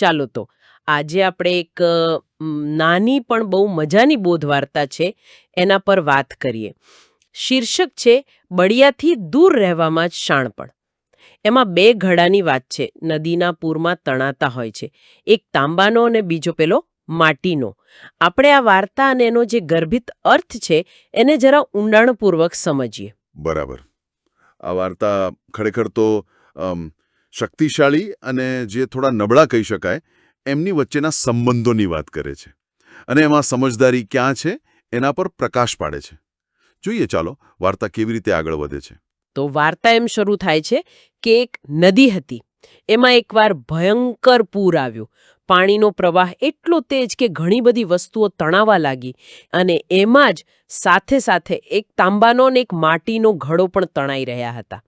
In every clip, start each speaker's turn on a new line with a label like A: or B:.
A: ચાલો તો. આજે આપણે એક નાની પણ બહુ મજાની બોધ વાર્તા છે, એના પર વાત કરીએ. શીર્ષક છે, બળિયાથી દૂર રહેવામાં જ શાણપણ એમાં બે ઘડાની વાત છે, નદીના પૂરમાં તણાતા હોય છે. એક તાંબાનો અને બીજો પેલો માટીનો. આપણે આ વાર્તા અને એનો જે ગર્ભિત અર્થ છે, એને જરા ઊંડાણપૂર્વક સમજીએ.
B: બરાબર. આ વાર્તા ખરેખર તો શક્તિશાળી અને જે થોડા નબળા કહી શકાય એમની વચ્ચેના સંબંધોની વાત કરે છે. અને એમાં સમજદારી ક્યાં છે? એના પર પ્રકાશ પાડે છે. જોઈએ ચાલો વાર્તા કેવી રીતે આગળ વધે છે.
A: તો વાર્તા એમ શરૂ થાય છે કે એક નદી હતી. એમાં એકવાર ભયંકર પૂર આવ્યું. પાણીનો પ્રવાહ એટલો તેજ કે ઘણી બધી વસ્તુઓ તણાવા લાગી અને એમાં જ સાથે સાથે એક તાંબાનો ને એક માટીનો ઘડો પણ તણાઈ રહ્યા હતા.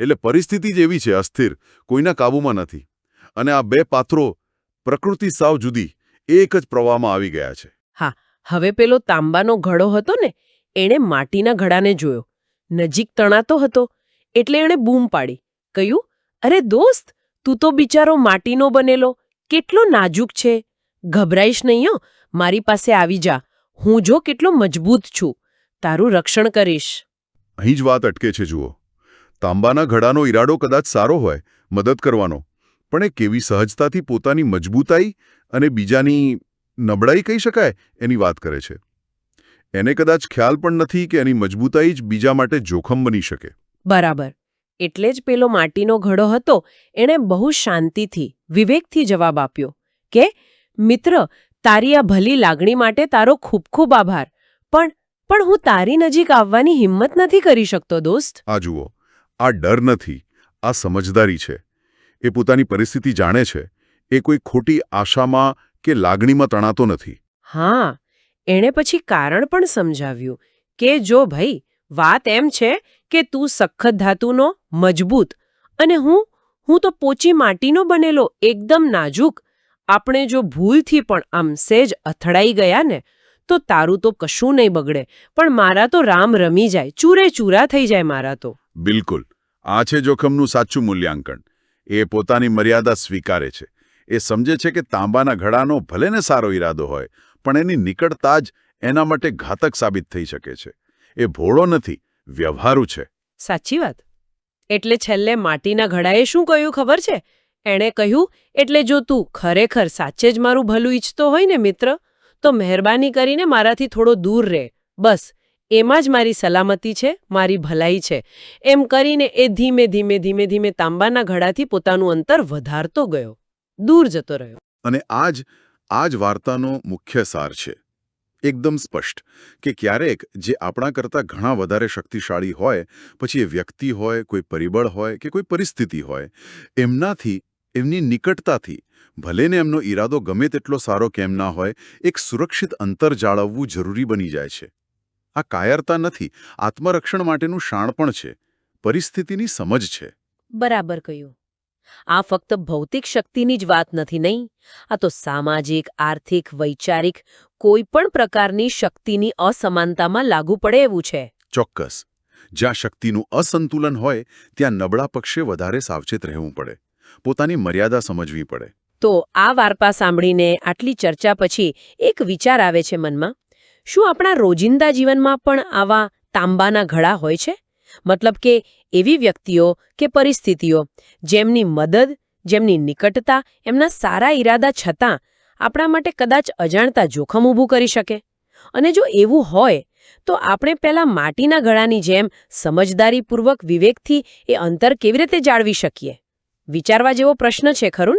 B: એટલે પરિસ્થિતિ જ એવી છે અસ્થિર કોઈના કાબૂમાં નથી. અને આ બે પાત્રો પ્રકૃતિ સાવ જુદી એક જ પ્રવાહમાં આવી ગયા છે.
A: હા હવે પેલો તાંબાનો ઘડો હતો ને એણે માટીના ઘડાને જોયો. નજીક તણાતો હતો એટલે એણે બૂમ પાડી. કહ્યું અરે દોસ્ત તું તો બિચારો માટીનો બનેલો કેટલો નાજુક છે. ગભરાઈશ નહીં હો મારી પાસે આવી જા. હું જો કેટલો મજબૂત છું. તારું રક્ષણ કરીશ.
B: અહીં જ વાત અટકે છે જુઓ. તાંબાના ઘડાનો ઈરાડો કદાચ સારો હોય મદદ કરવાનો. પણ એ કેવી સહજતાથી પોતાની મજબૂતાઈ અને બીજાની નબળાઈ કહી શકાય એની વાત કરે છે. એને કદાચ ખ્યાલ પણ નથી કે એની મજબૂતાઈ જ બીજા માટે જોખમ બની શકે.
A: બરાબર. એટલે જ પેલો માટીનો ઘડો હતો એણે બહુ શાંતિથી વિવેકથી જવાબ આપ્યો કે મિત્ર તારી આ ભલી લાગણી માટે તારો ખૂબ ખૂબ આભાર. પણ પણ હું તારી નજીક આવવાની હિંમત નથી કરી શકતો દોસ્ત.
B: આ જુઓ. આ ડર નથી આ સમજદારી છે. એ પોતાની પરિસ્થિતિ જાણે છે એ કોઈ ખોટી આશામાં કે લાગણીમાં તણાતો નથી.
A: હા એણે પછી કારણ પણ સમજાવ્યું કે જો ભાઈ વાત એમ છે કે તું સખત ધાતુનો મજબૂત અને હું હું તો પોચી માટીનો બનેલો એકદમ નાજુક. આપણે જો ભૂલથી પણ આમ સેજ અથડાઈ ગયા ને તો તારું તો કશું નહીં બગડે પણ મારા તો રામ રમી જાય ચૂરે ચૂરા થઈ જાય મારા તો.
B: બિલકુલ. આ છે જોખમનું સાચું મૂલ્યાંકન. એ પોતાની મર્યાદા સ્વીકારે છે. એ સમજે છે કે તાંબાના ઘડાનો ભલે ને સારો ઈરાદો હોય, પણ એની નિકટતા જ એના માટે ઘાતક સાબિત થઈ શકે છે. એ ભોળો નથી, વ્યવહારુ છે.
A: સાચી વાત. એટલે છેલ્લે માટીના ઘડાએ શું કહ્યું ખબર છે? એણે કહ્યું, એટલે જો તું ખરેખર સાચે જ મારું ભલું ઈચ્છતો હોય ને મિત્ર, તો મહેરબાની કરીને મારાથી થોડો દૂર રહે બસ એમાં જ મારી સલામતી છે, મારી ભલાઈ છે. એમ કરીને એ ધીમે ધીમે ધીમે ધીમે તાંબાના ઘડાથી પોતાનું અંતર વધારતો ગયો. દૂર જતો રહ્યો.
B: અને આજ આજ વાર્તાનો મુખ્ય સાર છે. એકદમ સ્પષ્ટ કે ક્યારેક જે આપણા કરતાં ઘણા વધારે શક્તિશાળી હોય, પછી એ વ્યક્તિ હોય, કોઈ પરિબળ હોય કે કોઈ પરિસ્થિતિ હોય, એમનાથી, એમની નિકટતાથી ભલેને એમનો ઈરાદો ગમે તેટલો સારો કેમ ના હોય, એક સુરક્ષિત અંતર જાળવવું જરૂરી બની જાય છે. આ કાયરતા નથી આત્મરક્ષણ માટેનું શાણપણ છે પરિસ્થિતિની સમજ છે.
A: બરાબર કહ્યું. આ ફક્ત ભૌતિક શક્તિની જ વાત નથી નહીં આ તો સામાજિક આર્થિક વૈચારિક કોઈ પણ પ્રકારની શક્તિની અસમાનતામાં લાગુ પડે એવું છે.
B: ચોક્કસ. જ્યાં શક્તિનું અસંતુલન હોય ત્યાં નબળા પક્ષે વધારે સાવચેત રહેવું પડે. પોતાની મર્યાદા સમજવી પડે.
A: તો આ વાર્તા સાંભળીને આટલી ચર્ચા પછી એક વિચાર આવે છે મનમાં? શું આપણા રોજિંદા જીવનમાં પણ આવા તાંબાના ઘડા હોય છે? મતલબ કે એવી વ્યક્તિઓ કે પરિસ્થિતિઓ જેમની મદદ, જેમની નિકટતા, એમના સારા ઈરાદા છતાં આપણા માટે કદાચ અજાણતા જોખમ ઊભું કરી શકે. અને જો એવું હોય, તો આપણે પહેલાં માટીના ઘડાની જેમ સમજદારીપૂર્વક વિવેકથી એ અંતર કેવી રીતે જાળવી શકીએ? વિચારવા જેવો પ્રશ્ન છે ખરું?